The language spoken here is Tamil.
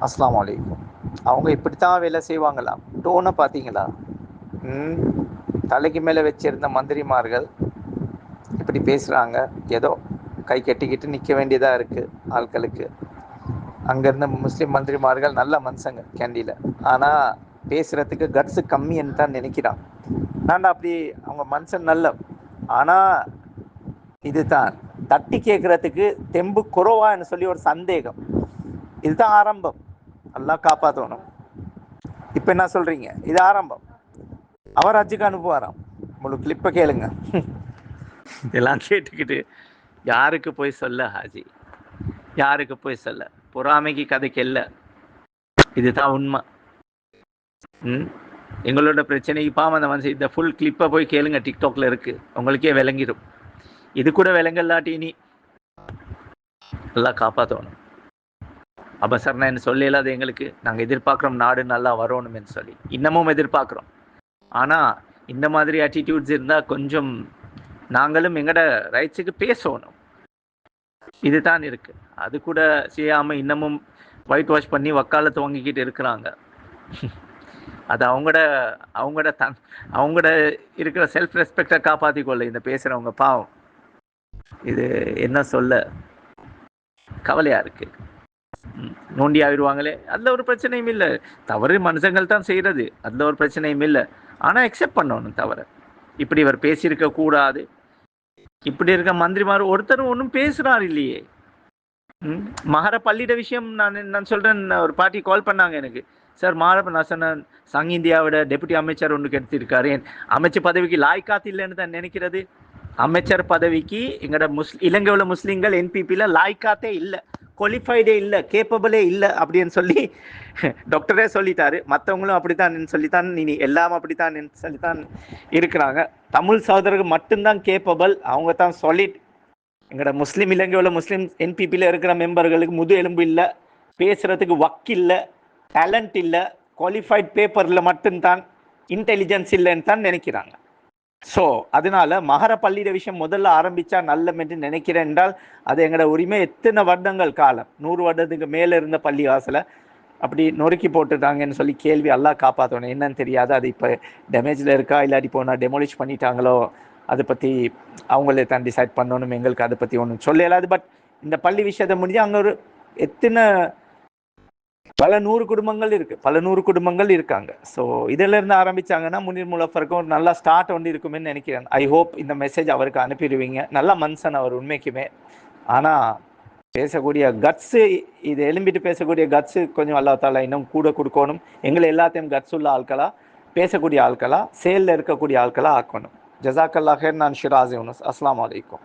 அஸ்ஸலாமு அலைக்கும் அவங்க இப்படித்தான் வேலை செய்வாங்களாம் டோனை பார்த்தீங்களா? ம். தலைக்கு மேலே வச்சிருந்த மந்திரிமார்கள் இப்படி பேசுகிறாங்க ஏதோ கை கட்டிக்கிட்டு நிற்க வேண்டியதாக இருக்குது ஆட்களுக்கு. அங்கேருந்த முஸ்லீம் மந்திரிமார்கள் நல்ல மனுஷங்க கேண்டியில் ஆனால் பேசுகிறதுக்கு கட்ஸு கம்மின்னு தான் நினைக்கிறான். நான் அப்படி? அவங்க மனுஷன் நல்ல. ஆனால் இதுதான். தட்டி கேட்குறதுக்கு தெம்பு குறவான்னு சொல்லி ஒரு சந்தேகம். இதுதான் ஆரம்பம். எல்லாம் காப்பாற்றணும் இப்போ என்ன சொல்கிறீங்க இது ஆரம்பம். அவர் ஹஜ்ஜுக்கு அனுப்புவாராம். முழு கிளிப்பை கேளுங்க. இதெல்லாம் கேட்டுக்கிட்டு யாருக்கு போய் சொல்ல ஹாஜி? யாருக்கு போய் சொல்ல? பொறாமைக்கு கதைக்கு இல்லை. இதுதான் உண்மை. ம்? எங்களோட பிரச்சனைக்கு பாவம் அந்த இந்த ஃபுல் கிளிப்பை போய் கேளுங்க டிக்டாக்ல இருக்கு. உங்களுக்கே விளங்கிடும் இது கூட விளங்கல்லாட்டி நீ நல்லா காப்பாற்றணும் அபசரணன்னு சொல்லல அது எங்களுக்கு நாங்கள் எதிர்பார்க்குறோம் நாடு நல்லா வரணும்னு சொல்லி. இன்னமும் எதிர்பார்க்குறோம். ஆனால் இந்த மாதிரி ஆட்டிடியூட்ஸ் இருந்தால் கொஞ்சம் நாங்களும் எங்களோட ரைட்ஸுக்கு பேசணும். இதுதான் இருக்கு. அது கூட செய்யாமல் இன்னமும் ஒயிட் வாஷ் பண்ணி வக்காலத்து வாங்கிக்கிட்டு இருக்கிறாங்க. அது அவங்களோட அவங்களோட தன் அவங்களோட இருக்கிற செல்ஃப் ரெஸ்பெக்டை காப்பாற்றிக்கொள்ள இந்த பேசுகிறவங்க பாவம். இது என்ன சொல்ல? கவலையாக இருக்குது நோண்டி ஆயிடுவாங்களே அதில் ஒரு பிரச்சனையும் இல்லை. தவறு மனுஷங்கள் தான் செய்கிறது அதில் ஒரு பிரச்சனையும் இல்லை. ஆனால் அக்செப்ட் பண்ணணும் தவறை. இப்படி இவர் பேசியிருக்க கூடாது. இப்படி இருக்க மந்திரிமார் ஒருத்தரும் ஒன்றும் பேசுகிறார் இல்லையே. ம், மகர பள்ளியிட விஷயம் நான் நான் சொல்கிறேன் ஒரு பாட்டி கால் பண்ணாங்க எனக்கு. சார் மாரப்ப நான் சொன்னேன் சங் இந்தியாவோட டெபுட்டி அமைச்சர் ஒன்று கெடுத்திருக்காரு அமைச்சர் பதவிக்கு லாய்க்காத்து இல்லைன்னு தான் நினைக்கிறது. அமைச்சர் பதவிக்கு எங்களோட முஸ் இலங்கையில் உள்ள முஸ்லீம்கள் என்பிபியில் லாய்க்காத்தே இல்லை. குவாலிஃபைடே இல்லை கேப்பபிளே இல்லை அப்படின்னு சொல்லி டாக்டரே சொல்லிட்டாரு. மற்றவங்களும் அப்படித்தான் சொல்லித்தான் இனி எல்லாம் அப்படித்தான் சொல்லித்தான் இருக்கிறாங்க. தமிழ் சகோதரர்கள் மட்டும்தான் கேப்பபிள் அவங்க தான் சொல்லிட் எங்களோட முஸ்லீம் இலங்கையில் உள்ள முஸ்லீம் என்பிபியில் இருக்கிற மெம்பர்களுக்கு முது எலும்பு இல்லை பேசுகிறதுக்கு வக் இல்லை டேலண்ட் இல்லை குவாலிஃபைட் பேப்பரில் மட்டும்தான் இன்டெலிஜென்ஸ் இல்லைன்னு தான் நினைக்கிறாங்க. ஸோ அதனால மகர பள்ளியிட விஷயம் முதல்ல ஆரம்பிச்சா நல்லம் என்று நினைக்கிறேன் என்றால் அது எங்களோட உரிமை எத்தனை வருடங்கள் காலம்? நூறு வருடத்துக்கு மேலே இருந்த பள்ளி வாசலை அப்படி நொறுக்கி போட்டுட்டாங்கன்னு சொல்லி கேள்வி எல்லாம் காப்பாற்றணும் என்னன்னு தெரியாது. அது இப்போ டேமேஜில் இருக்கா? இல்லாட்டி போனால் டெமோலிஷ் பண்ணிட்டாங்களோ? அதை பற்றி அவங்களே தான் டிசைட் பண்ணணும். எங்களுக்கு அதை பற்றி ஒன்றும் சொல்லலாது பட் இந்த பள்ளி விஷயத்தை முடிஞ்சு அங்கே ஒரு எத்தனை பல நூறு குடும்பங்கள் இருக்கு. பல நூறு குடும்பங்கள் இருக்காங்க. ஸோ இதுல இருந்து ஆரம்பிச்சாங்கன்னா முனீர் முலஃபருக்கும் ஒரு நல்ல ஸ்டார்ட் ஒன்று இருக்குமே நினைக்கிறேன். ஐ ஹோப் இந்த மெசேஜ் அவருக்கு அனுப்பிடுவீங்க. நல்ல மனுஷன் அவர் உண்மைக்குமே. ஆனா பேசக்கூடிய கட்ஸு இது எலும்பிட்டு பேசக்கூடிய கட்ஸு கொஞ்சம் அல்லா தாலா இன்னும் கூட கொடுக்கணும். எங்களை எல்லாத்தையும் கட்ஸ் உள்ள ஆட்களா பேசக்கூடிய ஆட்களா சேலில் இருக்கக்கூடிய ஆட்களா ஆக்கணும். ஜசாக்கல்லா ஹேர் நான் ஷிராஜி யூனுஸ். அஸ்லாம் வலைக்கம்